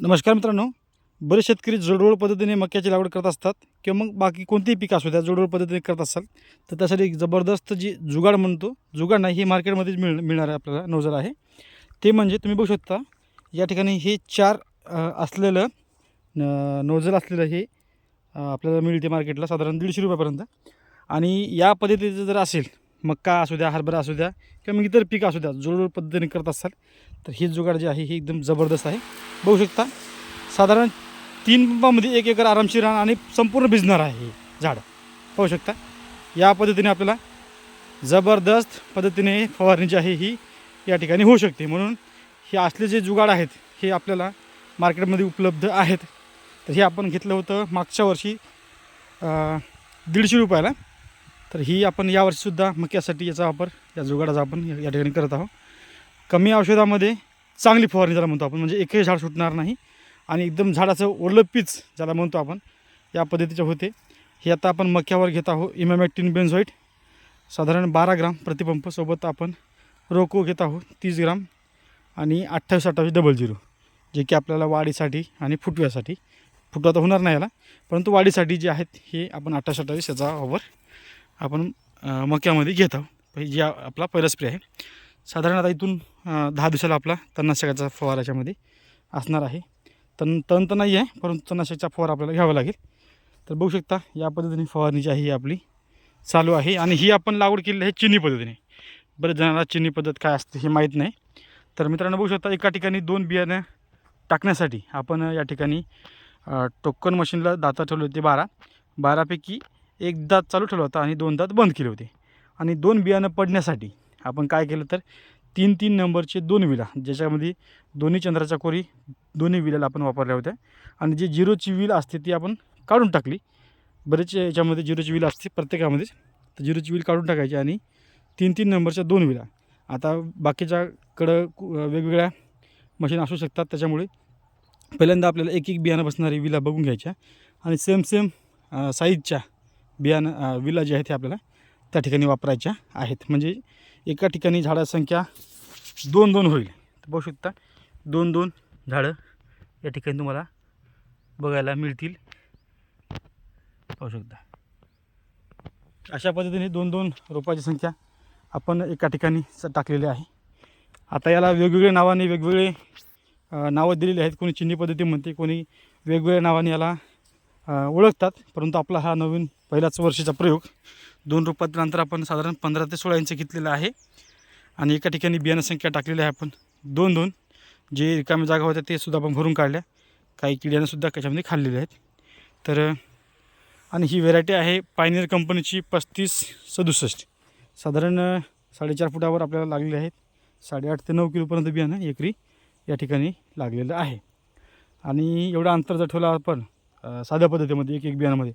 नमस्कार मित्रांनो. बरेच शेतकरी जोडरोळ पद्धतीने मक्याची लागवड करत असतात किंवा मग बाकी कोणतेही पीक असू द्या जोडरोळ पद्धतीने करत असाल तर त्यासाठी एक जबरदस्त जी जुगाड म्हणतो जुगाड नाही हे मार्केटमध्येच मिळ मिळणार आहे आपल्याला नोजर आहे. ते म्हणजे तुम्ही बघू शकता या ठिकाणी हे चार असलेलं नोजल असलेलं हे आपल्याला मिळते मार्केटला साधारण दीडशे रुपयापर्यंत. आणि या पद्धतीचं जर असेल मक्का असू द्या हरभरा असू द्या किंवा मग इतर पीक असू द्या जोडजोड पद्धतीने करत असाल तर ही जुगाड जी आहे ही एकदम जबरदस्त आहे. बघू शकता साधारण तीन पंपामध्ये एक एकर आरामशीर राहणार आणि संपूर्ण भिजणार आहे हे झाड. पाहू शकता या पद्धतीने आपल्याला जबरदस्त पद्धतीने फवारणी जी आहे ही या ठिकाणी होऊ शकते. म्हणून हे असले जे जुगाड आहेत हे आपल्याला मार्केटमध्ये उपलब्ध आहेत. तर हे आपण घेतलं होतं मागच्या वर्षी दीडशे रुपयाला. तर ही आपण यावर्षीसुद्धा मक्यासाठी याचा वापर या जुगाडाचा आपण या ठिकाणी करत आहोत. कमी औषधामध्ये चांगली फवारणी ज्याला म्हणतो आपण म्हणजे एकही झाड सुटणार नाही आणि एकदम झाडाचं ओरलं पीच ज्याला म्हणतो आपण या पद्धतीचे होते. हे आता आपण मक्यावर घेत आहोत इमॅमॅक्टिन बेन्झॉईट साधारण बारा ग्राम प्रतिपंप सोबत आपण रोको घेत आहोत तीस ग्राम आणि अठ्ठावीस अठ्ठावीस डबल झिरो जे की आपल्याला वाढीसाठी आणि फुटव्यासाठी. फुटवा तर होणार नाही याला परंतु वाढीसाठी जे आहेत हे आपण अठ्ठावीस अठ्ठावीस याचा वापर आपण मक्यामध्ये घेत आहोत. म्हणजे जे आपला पहिला स्प्रे आहे. साधारण आता इथून दहा दिवसाला आपला तणनाशकाचा फवार याच्यामध्ये असणार आहे. तण तण तर नाही आहे परंतु तणनाशकचा फवार आपल्याला घ्यावा लागेल. तर बघू शकता या पद्धतीने फवारणी जी आहे ही आपली चालू आहे. आणि ही आपण लागवड केलेली आहे चिनी पद्धतीने. बरेच जणांना चिनी पद्धत काय असते हे माहीत नाही. तर मित्रांनो बघू शकता एका ठिकाणी दोन बियाणं टाकण्यासाठी आपण या ठिकाणी टोकन मशीनला दाता ठेवले होते बारा. बारापैकी एक दात चालू ठेवला होता आणि दोन दात बंद केले होते. आणि दोन बियाणं पडण्यासाठी आपण काय केलं तर तीन तीन नंबरचे दोन विला ज्याच्यामध्ये दोन्ही चंद्राच्या कोरी दोन्ही विलाला आपण वापरल्या होत्या. आणि जी झिरोची विल असते ती आपण काढून टाकली. बरेच याच्यामध्ये झिरोची विल असते प्रत्येकामध्येच तर झिरोची विल काढून टाकायची आणि तीन तीन नंबरच्या दोन विला. आता बाकीच्याकडं वेगवेगळ्या मशीन असू शकतात. त्याच्यामुळे पहिल्यांदा आपल्याला एक एक बियाणं बसणारी विला बघून घ्यायच्या. आणि सेम सेम साईजच्या बियाणं विला जे आहेत ते आपल्याला त्या ठिकाणी वापरायच्या आहेत. म्हणजे एका ठिकाणी झाडासंख्या दोन दोन होईल. तर बघू शकता दोन दोन झाडं या ठिकाणी तुम्हाला बघायला मिळतील. पाहू शकता. अशा पद्धतीने दोन दोन रोपाची संख्या आपण एका ठिकाणी टाकलेली आहे. आता याला वेगवेगळ्या नावाने वेगवेगळे नावं दिलेली आहेत. कोणी चिन्ही पद्धती म्हणते कोणी वेगवेगळ्या नावाने याला ओळखतात. परंतु आपला हा नवीन पहिलाच वर्षाचा प्रयोग. दोन रुपयानंतर आपण साधारण पंधरा ते सोळा इंच घेतलेला आहे. आणि एका ठिकाणी बियाणं संख्या टाकलेली आहे आपण. दोन दोन जे रिकामी जागा होत्या ते सुद्धा आपण भरून काढल्या. काही किड्यानंसुद्धा त्याच्यामध्ये खाल्लेले आहेत. तर आणि ही व्हेरायटी आहे पायनियर कंपनीची पस्तीस सदुसष्ट. साधारण साडेचार फुटावर आपल्याला लागलेले आहेत. साडेआठ ते नऊ किलोपर्यंत बियाणं एकरी या ठिकाणी लागलेलं आहे. आणि एवढं अंतर जर ठेवला आपण साध्या पद्धतीमध्ये एक एक बियाणामध्ये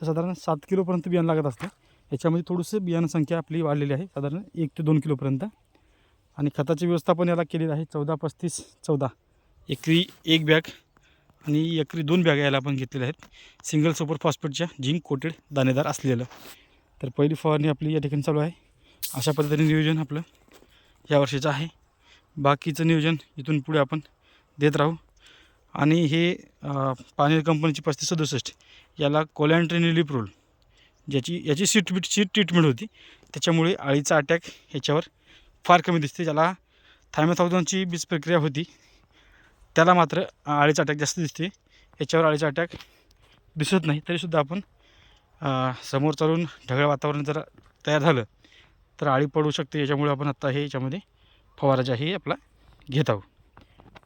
तर साधारण सात किलोपर्यंत बियाणं लागत असतं. याच्यामध्ये थोडंसं बियाणं संख्या आपली वाढलेली आहे. साधारण एक ते दोन किलोपर्यंत. आणि खताची व्यवस्थापन याला केलेलं आहे चौदा पस्तीस चौदा. एकरी एक बॅग आणि एकरी दोन बॅग याला आपण घेतलेल्या आहेत. सिंगल सुपर फॉस्फेटच्या झिंक कोटेड दाणेदार असलेलं. तर पहिली फवारणी आपली या ठिकाणी चालू आहे. अशा पद्धतीने नियोजन आपलं या वर्षीचं आहे. बाकीचं नियोजन इथून पुढे आपण देत राहू. आणि हे पाणी कंपनीची पस्तीस सदुसष्ट याला कोलॅन्ट्रिन रोल ज्याची याची सीट बीट सीट ट्रीटमेंट होती. त्याच्यामुळे अळीचा अटॅक ह्याच्यावर फार कमी दिसते. ज्याला थायमोथॉक्झॉनची बीज प्रक्रिया होती. त्याला मात्र आळीचा अटॅक जास्त दिसते. याच्यावर अळीचा अटॅक दिसत नाही. तरीसुद्धा आपण समोर चालून ढगाळ वातावरण जर तयार झालं तर आळी पडू शकते. याच्यामुळे आपण आत्ता हे याच्यामध्ये फवारा जे आहे आपला घेत आहोत.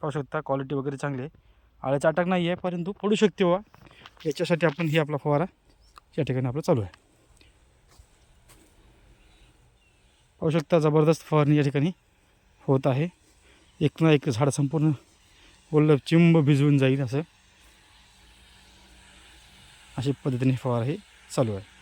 पाहू शकता क्वालिटी वगैरे चांगली आहे. आळ्याचा अटक नाही आहे परंतु पडू शकते वा याच्यासाठी आपण ही आपला फवारा या ठिकाणी आपला चालू आहे. पाहू शकता जबरदस्त फवारणी या ठिकाणी होत आहे. एक ना एक झाड संपूर्ण ओलं चिंब भिजवून जाईल असं. अशा पद्धतीने फवारा हे चालू आहे.